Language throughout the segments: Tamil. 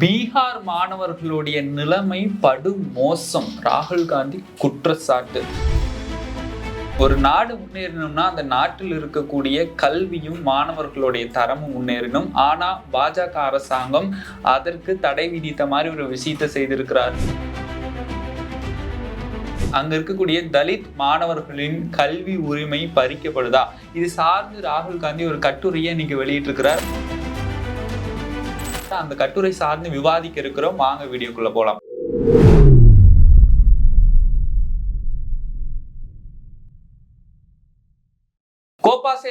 பீகார் மாணவர்களுடைய நிலைமை படு மோசம் ராகுல் காந்தி குற்றச்சாட்டு. ஒரு நாடு முன்னேறணும்னா அந்த நாட்டில் இருக்கக்கூடிய கல்வியும் மாணவர்களுடைய தரமும் முன்னேறணும் ஆனா பாஜக அரசாங்கம் அதற்கு தடை விதித்த மாதிரி ஒரு விஷயத்தை செய்திருக்கிறார். அங்க இருக்கக்கூடிய தலித் மாணவர்களின் கல்வி உரிமை பறிக்கப்படுதா? இது சார்ந்து ராகுல் காந்தி ஒரு கட்டுரையை இன்னைக்கு வெளியிட்டிருக்கிறார். அந்த கட்டுரை சார்ந்து விவாதிக்க இருக்கிறோம். வாங்க வீடியோக்குள்ள போலாம்.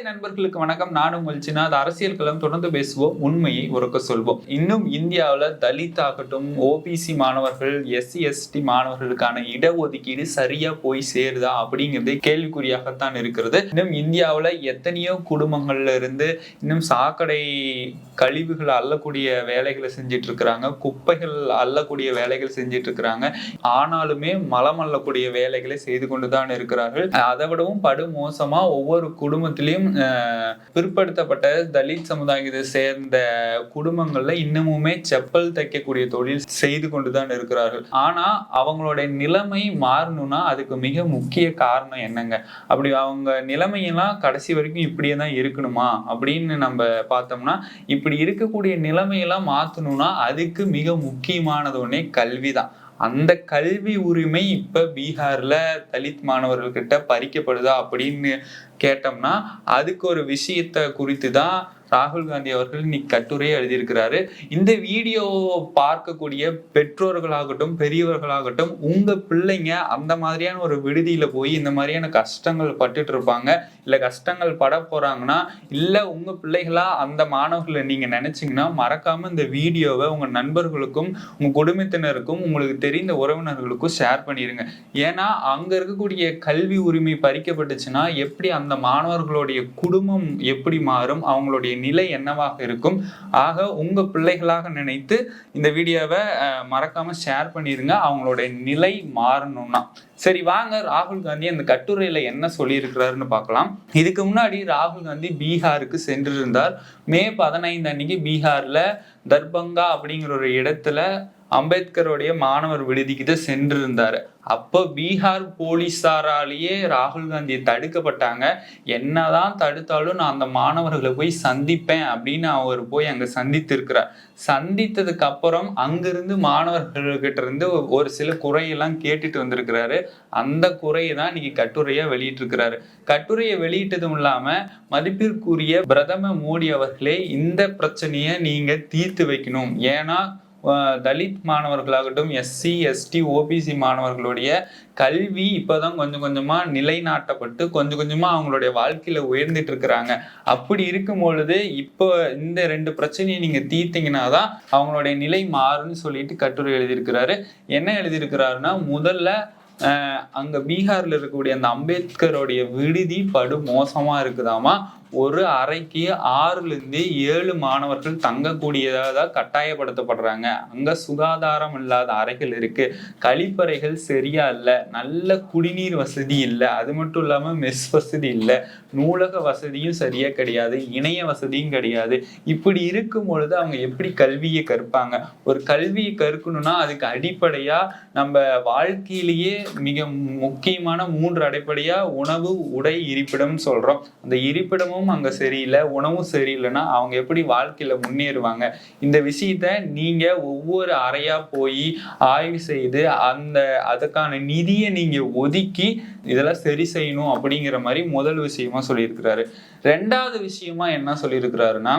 நண்பர்களுக்கு வணக்கம். நானும் உங்கள் அது அரசியல் களம் தொடர்ந்து பேசுவோம். உண்மையை உறக்க சொல்வோம். இன்னும் இந்தியாவில் தலித் ஆகட்டும் ஓபிசி மாணவர்கள் எஸ்சி எஸ்டி மாணவர்களுக்கான இடஒதுக்கீடு சரியா போய் சேருதா அப்படிங்கிறது கேள்விக்குறியாகத்தான் இருக்கிறது. இன்னும் இந்தியாவில் எத்தனையோ குடும்பங்கள்ல இருந்து இன்னும் சாக்கடை கழிவுகள் அள்ளக்கூடிய வேலைகளை செஞ்சுட்டு இருக்கிறாங்க குப்பைகள் அள்ளக்கூடிய வேலைகள் செஞ்சுட்டு இருக்கிறாங்க ஆனாலுமே மலம் அள்ளக்கூடிய வேலைகளை செய்து கொண்டுதான் இருக்கிறார்கள். அதை விடவும் படு மோசமா ஒவ்வொரு குடும்பத்திலையும் பிற்படுத்தப்பட்ட தலித் சமுதாயத்தை சேர்ந்த குடும்பங்கள்ல இன்னமுமே செப்பல் தைக்கக்கூடிய தொழில் செய்து கொண்டுதான் இருக்கிறார்கள். ஆனா அவங்களுடைய நிலைமை மாறணும்னா அதுக்கு மிக முக்கிய காரணம் என்னங்க? அப்படி அவங்க நிலைமையெல்லாம் கடைசி வரைக்கும் இப்படியே தான் இருக்கணுமா? அப்படின்னு நம்ம பார்த்தோம்னா இப்படி இருக்கக்கூடிய நிலைமையெல்லாம் மாத்தணும்னா அதுக்கு மிக முக்கியமானது ஒன்னே கல்வி தான் அந்த கல்வி உரிமை இப்ப பீகார்ல தலித் மாணவர்கள்கிட்ட பறிக்கப்படுதா அப்படின்னு கேட்டோம்னா அதுக்கு ஒரு விஷயத்த குறித்து தான் ராகுல் காந்தி அவர்கள் இன்னைக்கு கட்டுரையை எழுதியிருக்கிறாரு. இந்த வீடியோ பார்க்கக்கூடிய பெற்றோர்களாகட்டும் பெரியவர்களாகட்டும் உங்க பிள்ளைங்க அந்த மாதிரியான ஒரு விடுதியில போய் இந்த மாதிரியான கஷ்டங்கள் பட்டுட்டு இருப்பாங்க. இல்ல கஷ்டங்கள் பட போறாங்கன்னா இல்ல உங்க பிள்ளைகளா அந்த மாணவர்களை நீங்க நினைச்சீங்கன்னா மறக்காம இந்த வீடியோவை உங்க நண்பர்களுக்கும் உங்க குடும்பத்தினருக்கும் உங்களுக்கு தெரிந்த உறவினர்களுக்கும் ஷேர் பண்ணிருங்க. ஏன்னா அங்க இருக்கக்கூடிய கல்வி உரிமை பறிக்கப்பட்டுச்சுன்னா எப்படி அந்த மாணவர்களுடைய குடும்பம் எப்படி மாறும் அவங்களுடைய நிலை என்னவாக இருக்கும்? ஆக உங்க பிள்ளைகளாக நினைத்து இந்த வீடியோவை அஹ், மறக்காம ஷேர் பண்ணிடுங்க அவங்களுடைய நிலை மாறணும்னா. சரி வாங்க. ராகுல் காந்தி அந்த கட்டுரையில என்ன சொல்லியிருக்கிறாருன்னு பார்க்கலாம். இதுக்கு முன்னாடி ராகுல் காந்தி பீகாருக்கு சென்றிருந்தார். மே பதினைந்து அன்னைக்கு பீகார்ல தர்பங்கா அப்படிங்கிற ஒரு இடத்துல அம்பேத்கருடைய மாணவர் விடுதிக்கு தான் சென்றிருந்தாரு. அப்போ பீகார் போலீஸாராலேயே ராகுல் காந்தி தடுக்கப்பட்டாங்க. என்னதான் தடுத்தாலும் நான் அந்த மாணவர்களை போய் சந்திப்பேன் அப்படின்னு அவர் போய் அங்கே சந்தித்திருக்கிறார். சந்தித்ததுக்கு அப்புறம் அங்கிருந்து மாணவர்கள்கிட்ட இருந்து ஒரு சில குறையெல்லாம் கேட்டுட்டு வந்திருக்கிறாரு. அந்த குறையை தான் இன்னைக்கு கட்டுரையை வெளியிட்டிருக்கிறாரு. கட்டுரையை வெளியிட்டதும் இல்லாமல் மதிப்பிற்குரிய பிரதம மோடி அவர்களே இந்த பிரச்சனையை நீங்கள் தீர்த்து வைக்கணும். ஏன்னா தலித் மாணவர்களாகட்டும் எஸ்சி எஸ்டி ஓபிசி மாணவர்களுடைய கல்வி இப்போதான் கொஞ்சம் கொஞ்சமாக நிலைநாட்டப்பட்டு கொஞ்சம் கொஞ்சமாக அவங்களுடைய வாழ்க்கையில் உயர்ந்துட்டு இருக்கிறாங்க அப்படி இருக்கும் பொழுது இப்போ இந்த ரெண்டு பிரச்சனையை நீங்கள் தீர்த்தீங்கன்னா தான் அவங்களுடைய நிலை மாறும்னு சொல்லிட்டு கட்டுரை எழுதியிருக்கிறாரு. என்ன எழுதியிருக்கிறாருன்னா முதல்ல அங்க பீகார்ல இருக்கக்கூடிய அந்த அம்பேத்கருடைய விடுதி படு மோசமா இருக்குதாமா? ஒரு அறைக்கு ஆறுல இருந்து ஏழு மாணவர்கள் தங்கக்கூடியதாக கட்டாயப்படுத்தப்படுறாங்க. அங்க சுகாதாரம் இல்லாத அறைகள் இருக்கு. கழிப்பறைகள் சரியா இல்லை. நல்ல குடிநீர் வசதி இல்லை. அது மட்டும் இல்லாம மெஸ் வசதி இல்லை. நூலக வசதியும் சரியா கிடையாது. இணைய வசதியும் கிடையாது. இப்படி இருக்கும் பொழுது அவங்க எப்படி கல்வியை கற்பாங்க? ஒரு கல்வியை கற்கணும்னா அதுக்கு அடிப்படையா நம்ம வாழ்க்கையிலேயே மிக முக்கியமான மூன்று அடிப்படையா உணவு உடை இருப்பிடம் சொல்றோம். அந்த இருப்பிடமும் அங்க சரியில்லை உணவும் சரியில்லைன்னா அவங்க எப்படி வாழ்க்கையில முன்னேறுவாங்க? இந்த விஷயத்த நீங்க ஒவ்வொரு அறையா போய் ஆய்வு செய்து அந்த அதுக்கான நிதியை நீங்க ஒதுக்கி இதெல்லாம் சரி செய்யணும் அப்படிங்கிற மாதிரி முதல் விஷயமா சொல்லியிருக்கிறாரு. ரெண்டாவது விஷயமா என்ன சொல்லியிருக்கிறாருன்னா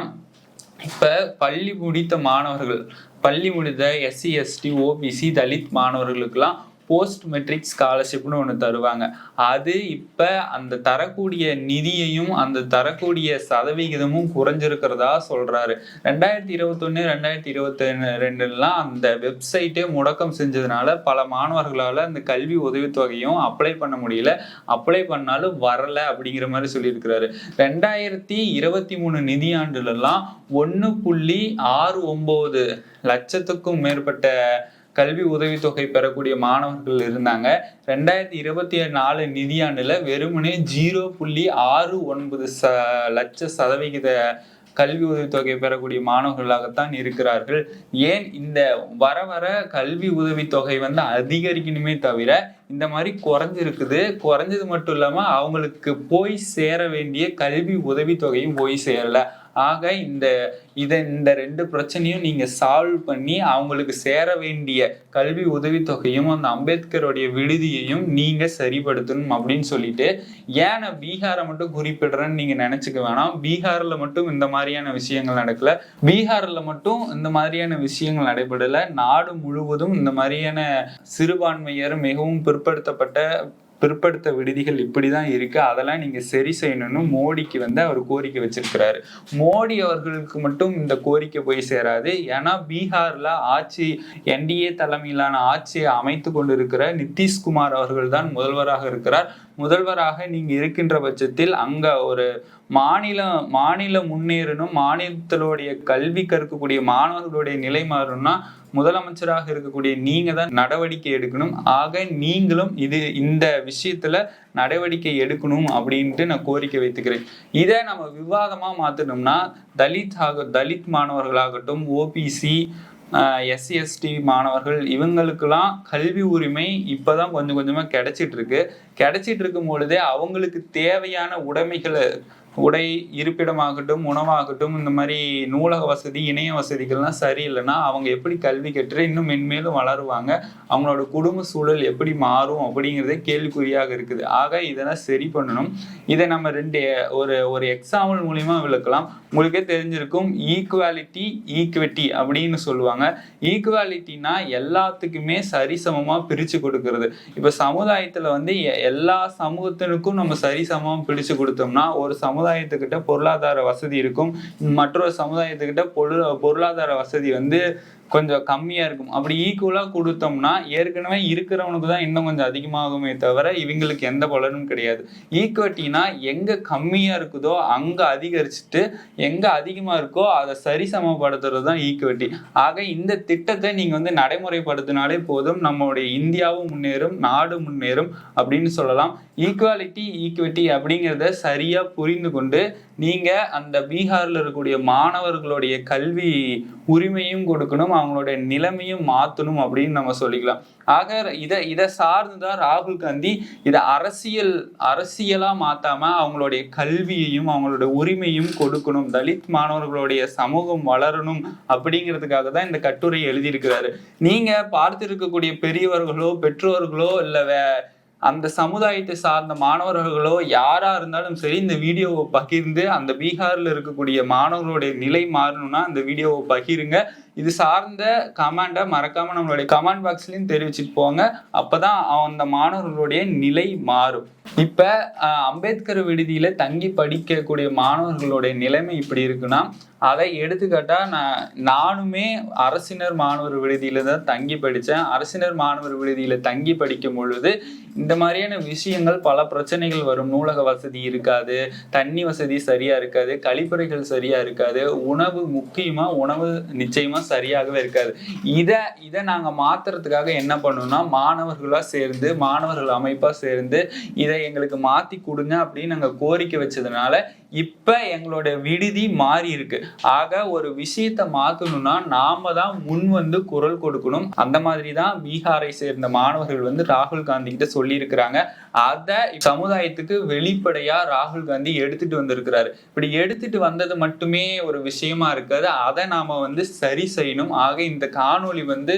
இப்ப பள்ளி முடித்த மாணவர்கள் பள்ளி முடித்த எஸ்சி எஸ்டி ஓபிசி தலித் மாணவர்களுக்கெல்லாம் போஸ்ட் மெட்ரிக் ஸ்காலர்ஷிப்னு ஒன்று தருவாங்க. அது இப்போ அந்த தரக்கூடிய நிதியையும் அந்த தரக்கூடிய சதவிகிதமும் குறைஞ்சிருக்கிறதா சொல்றாரு. ரெண்டாயிரத்தி இருபத்தொன்னு ரெண்டாயிரத்தி இருபத்தி ரெண்டுலாம் அந்த வெப்சைட்டே முடக்கம் செஞ்சதுனால பல மாணவர்களால் அந்த கல்வி உதவித்தொகையும் அப்ளை பண்ண முடியல. அப்ளை பண்ணாலும் வரலை அப்படிங்கிற மாதிரி சொல்லியிருக்கிறாரு. ரெண்டாயிரத்தி இருபத்தி மூணு நிதியாண்டுலலாம் ஒன்று புள்ளி ஆறு ஒம்பது லட்சத்துக்கும் மேற்பட்ட கல்வி உதவித்தொகை பெறக்கூடிய மாணவர்கள் இருந்தாங்க. ரெண்டாயிரத்தி இருபத்தி நாலு நிதியாண்டுல வெறுமனே ஜீரோ புள்ளி ஆறு ஒன்பது ச லட்ச சதவிகித கல்வி உதவித்தொகை பெறக்கூடிய மாணவர்களாகத்தான் இருக்கிறார்கள். ஏன் இந்த வர வர கல்வி உதவித்தொகை வந்து அதிகரிக்கணுமே தவிர இந்த மாதிரி குறைஞ்சிருக்குது. குறைஞ்சது மட்டும் இல்லாமல் அவங்களுக்கு போய் சேர வேண்டிய கல்வி உதவித்தொகையும் போய் சேரல. ஆக இந்த இதை இந்த ரெண்டு பிரச்சனையும் நீங்கள் சால்வ் பண்ணி அவங்களுக்கு சேர வேண்டிய கல்வி உதவித்தொகையும் அந்த அம்பேத்கருடைய விடுதியையும் நீங்கள் சரிப்படுத்தணும் அப்படின்னு சொல்லிட்டு ஏன் நான் பீகாரை மட்டும் குறிப்பிடுறேன்னு நீங்கள் நினச்சிக்க வேணாம். பீகாரில் மட்டும் இந்த மாதிரியான விஷயங்கள் நடக்கல. பீகாரில் மட்டும் இந்த மாதிரியான விஷயங்கள் நடைபெறலை. நாடு முழுவதும் இந்த மாதிரியான சிறுபான்மையர் மிகவும் பிற்படுத்தப்பட்ட பிற்படுத்த விடுதிகள் இப்படிதான் இருக்கு. அதெல்லாம் நீங்க சரி செய்யணும்னு மோடிக்கு வந்து அவர் கோரிக்கை வச்சிருக்கிறாரு. மோடி அவர்களுக்கு மட்டும் இந்த கோரிக்கை போய் சேராது. ஏன்னா பீகார்ல ஆட்சி என்டிஏ தலைமையிலான ஆட்சியை அமைத்து கொண்டிருக்கிற நிதிஷ்குமார் அவர்கள் தான் முதல்வராக இருக்கிறார். முதல்வராக நீங்க இருக்கின்ற பட்சத்தில் அங்க ஒரு மாநிலம் மாநிலம் முன்னேறணும் மாநிலத்தினுடைய கல்வி கற்கக்கூடிய மாணவர்களுடைய நிலை மாறணும்னா முதலமைச்சராக இருக்கக்கூடிய நீங்க தான் நடவடிக்கை எடுக்கணும். ஆக நீங்களும் இது இந்த விஷயத்துல நடவடிக்கை எடுக்கணும் அப்படின்ட்டு நான் கோரிக்கை வைத்துக்கிறேன். இதை நம்ம விவாதமா மாத்தணும்னா தலித் ஆக தலித் மாணவர்களாகட்டும் ஓபிசி எஸ்சி எஸ்டி மாணவர்கள் இவங்களுக்கெல்லாம் கல்வி உரிமை இப்பதான் கொஞ்சம் கொஞ்சமா கிடைச்சிட்டு இருக்கு. கிடைச்சிட்டு இருக்கும் பொழுதே அவங்களுக்கு தேவையான உடைமைகளை உடை இருப்பிடமாகட்டும் உணவாகட்டும் இந்த மாதிரி நூலக வசதி இணைய வசதிகள்லாம் சரியில்லைன்னா அவங்க எப்படி கல்வி கற்று இன்னும் மென்மேலும் வளருவாங்க? அவங்களோட குடும்ப சூழல் எப்படி மாறும் அப்படிங்கிறதே கேள்விக்குறியாக இருக்குது. ஆக இதெல்லாம் சரி பண்ணணும். இதை நம்ம ரெண்டு ஒரு ஒரு எக்ஸாம்பிள் மூலியமா விளக்கலாம். உங்களுக்கே தெரிஞ்சிருக்கும் ஈக்குவாலிட்டி ஈக்குவிட்டி அப்படின்னு சொல்லுவாங்க. ஈக்குவாலிட்டினா எல்லாத்துக்குமே சரிசமமாக பிரிச்சு கொடுக்கறது. இப்ப சமுதாயத்துல வந்து எல்லா சமூகத்தினருக்கும் நம்ம சரிசமமாக பிரிச்சு கொடுத்தோம்னா ஒரு சமுதாயத்துக்கிட்ட பொருளாதார வசதி இருக்கும். மற்றொரு சமுதாயத்துக்கிட்ட பொருளாதார வசதி வந்து கொஞ்சம் கம்மியா இருக்கும். அப்படி ஈக்குவலா கொடுத்தோம்னா ஏற்கனவே இருக்கிறவனுக்கு தான் இன்னும் கொஞ்சம் அதிகமாகுமே தவிர இவங்களுக்கு எந்த பலனும் கிடையாது. ஈக்குவட்டினா எங்க கம்மியா இருக்குதோ அங்க அதிகரிச்சுட்டு எங்க அதிகமா இருக்கோ அதை சரிசமப்படுத்துறது தான் ஈக்குவட்டி ஆக இந்த திட்டத்தை நீங்க வந்து நடைமுறைப்படுத்தினாலே போதும் நம்மளுடைய இந்தியாவும் முன்னேறும் நாடு முன்னேறும் அப்படின்னு சொல்லலாம். ஈக்குவாலிட்டி ஈக்குவிட்டி அப்படிங்கிறத சரியா புரிந்து கொண்டு நீங்க அந்த பீகார்ல இருக்கக்கூடிய மாணவர்களுடைய கல்வி உரிமையும் கொடுக்கணும் அவங்களுடைய நிலைமையும் மாத்தணும் அப்படின்னு நம்ம சொல்லிக்கலாம். ஆக இதை இதை சார்ந்துதான் ராகுல் காந்தி இதை அரசியல் அரசியலா மாத்தாம அவங்களுடைய கல்வியையும் அவங்களுடைய உரிமையும் கொடுக்கணும். தலித் மாணவர்களுடைய சமூகம் வளரணும் அப்படிங்கிறதுக்காக தான் இந்த கட்டுரை எழுதியிருக்கிறாரு. நீங்க பார்த்திருக்கக்கூடிய பெரியவர்களோ பெற்றோர்களோ இல்லை வே அந்த சமுதாயத்தை சார்ந்த மாணவர்களோ யாரா இருந்தாலும் சரி இந்த வீடியோவை பகிர்ந்து அந்த பீகார்ல இருக்கக்கூடிய மாணவர்களுடைய நிலை மாறணும்னா அந்த வீடியோவை பகிருங்க. இது சார்ந்த கமெண்டை மறக்காம நம்மளுடைய கமெண்ட் பாக்ஸ்லயும் தெரிவிச்சுட்டு போங்க. அப்பதான் அந்த மாணவர்களுடைய நிலை மாறும். இப்ப அம்பேத்கர் விடுதியில தங்கி படிக்கக்கூடிய மாணவர்களுடைய நிலைமை இப்படி இருக்குன்னா அதை எடுத்துக்காட்டா நான் நானுமே அரசினர் மாணவர் விடுதியில தான் தங்கி படித்தேன். அரசினர் மாணவர் விடுதியில தங்கி படிக்கும் பொழுது இந்த மாதிரியான விஷயங்கள் பல பிரச்சனைகள் வரும். நூலக வசதி இருக்காது தண்ணி வசதி சரியா இருக்காது கழிப்பறைகள் சரியா இருக்காது உணவு முக்கியமா உணவு நிச்சயமா சரியாகவே இருக்காது. இதை இதை நாங்கள் மாத்துறதுக்காக என்ன பண்ணோம்னா மாணவர்களா சேர்ந்து மாணவர்கள் அமைப்பா சேர்ந்து இதை எங்களுக்கு மாத்தி கொடுங்க அப்படின்னு நாங்கள் கோரிக்கை வச்சதுனால இப்ப எங்களோட விடுதி மாறி இருக்கு. ஆக ஒரு விஷயத்தை மாற்றணும்னா நாம தான் முன் வந்து குரல் கொடுக்கணும். அந்த மாதிரி தான் பீகாரை சேர்ந்த மாணவர்கள் வந்து ராகுல் காந்தி கிட்ட சொல்லியிருக்கிறாங்க. அதை சமுதாயத்துக்கு வெளிப்படையா ராகுல் காந்தி எடுத்துட்டு வந்திருக்கிறாரு. இப்படி எடுத்துட்டு வந்தது மட்டுமே ஒரு விஷயமா இருக்காது. அதை நாம வந்து சரி செய்யணும். ஆக இந்த காணொளி வந்து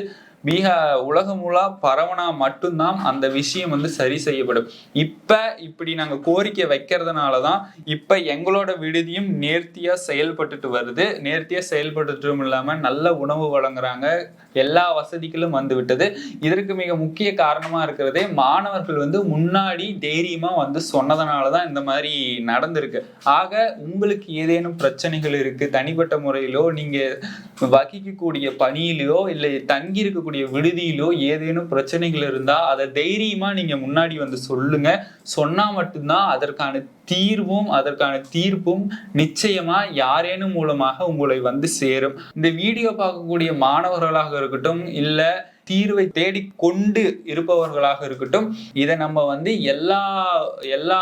மிக உலகம் முழா பரவனா மட்டும்தான் அந்த விஷயம் வந்து சரி செய்யப்படும். இப்ப இப்படி நாங்க கோரிக்கை வைக்கிறதுனால தான் இப்ப எங்களோட விடுதியும் நேர்த்தியா செயல்பட்டுட்டு வருது. நேர்த்தியா செயல்பட்டுட்டும் இல்லாம நல்ல உணவு வழங்குறாங்க. எல்லா வசதிகளும் வந்து விட்டது. இதற்கு மிக முக்கிய காரணமா இருக்கிறதே மாணவர்கள் வந்து முன்னாடி தைரியமா வந்து சொன்னதுனால தான் இந்த மாதிரி நடந்திருக்கு. ஆக உங்களுக்கு ஏதேனும் பிரச்சனைகள் இருக்கு தனிப்பட்ட முறையிலோ நீங்க வகிக்கக்கூடிய பணியிலோ இல்லை தங்கி இருக்கக்கூடிய விடுதியிலோ ஏதேனும் பிரச்சனைகள் இருந்தா அதை தைரியமா நீங்க முன்னாடி வந்து சொல்லுங்க. சொன்னா மட்டும்தான் அதற்கான தீர்வும் அதற்கான தீர்ப்பும் நிச்சயமா யாரேனும் மூலமாக உங்களை வந்து சேரும். இந்த வீடியோ பார்க்கக்கூடிய மாணவர்களாக இருக்கட்டும் இல்ல தீர்வை தேடி கொண்டு இருப்பவர்களாக இருக்கட்டும் இதை நம்ம வந்து எல்லா எல்லா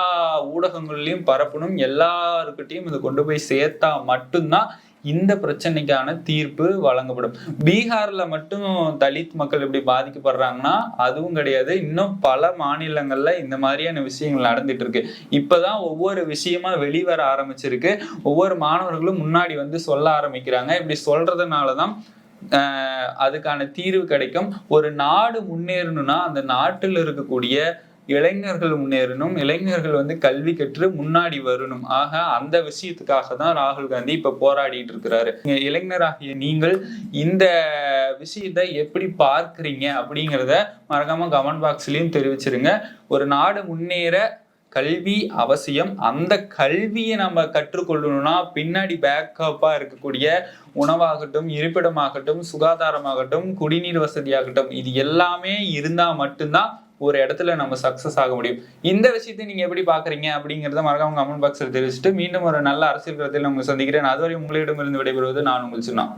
ஊடகங்கள்லையும் பரப்பணும். எல்லாருக்கிட்டையும் இதை கொண்டு போய் சேர்த்தா மட்டும்தான் இந்த பிரச்சனைக்கான தீர்ப்பு வழங்கப்படும். பீகார்ல மட்டும் தலித் மக்கள் எப்படி பாதிக்கப்படுறாங்கன்னா அதுவும் கிடையாது. இன்னும் பல மாநிலங்கள்ல இந்த மாதிரியான விஷயங்கள் நடந்துட்டு இருக்கு. இப்பதான் ஒவ்வொரு விஷயமா வெளிவர ஆரம்பிச்சிருக்கு. ஒவ்வொரு மாணவர்களும் முன்னாடி வந்து சொல்ல ஆரம்பிக்கிறாங்க. இப்படி சொல்றதுனாலதான் ஆஹ் அதுக்கான தீர்வு கிடைக்கும். ஒரு நாடு முன்னேறணும்னா அந்த நாட்டில் இருக்கக்கூடிய இளைஞர்கள் முன்னேறணும். இளைஞர்கள் வந்து கல்வி கற்று முன்னாடி வரணும். ஆக அந்த விஷயத்துக்காக தான் ராகுல் காந்தி இப்ப போராடிட்டு இருக்கிறாரு. இளைஞராகிய நீங்கள் இந்த விஷயத்தை எப்படி பார்க்கறீங்க அப்படிங்கிறத மறக்காம கமெண்ட் பாக்ஸ்லயும் தெரிவிச்சிருங்க. ஒரு நாடு முன்னேற கல்வி அவசியம். அந்த கல்வியை நம்ம கற்றுக்கொள்ளணும்னா பின்னாடி பேக்கப்பா இருக்கக்கூடிய உணவாகட்டும் இருப்பிடமாகட்டும் சுகாதாரமாகட்டும் குடிநீர் வசதியாகட்டும் இது எல்லாமே இருந்தா மட்டும்தான் ஒரு இடத்துல நம்ம சக்சஸ் ஆக முடியும். இந்த விஷயத்தை நீங்க எப்படி பாக்குறீங்க அப்படிங்கறத மறக்காம கமெண்ட் பாக்ஸ்ல தெரிவிச்சுட்டு மீண்டும் ஒரு நல்ல அரசியல் கருத்தில் நம்ம சந்திக்கிறேன். அதுவரை உங்களிடமிருந்து விடைபெறுவது நான் உங்களுக்கு சின்ன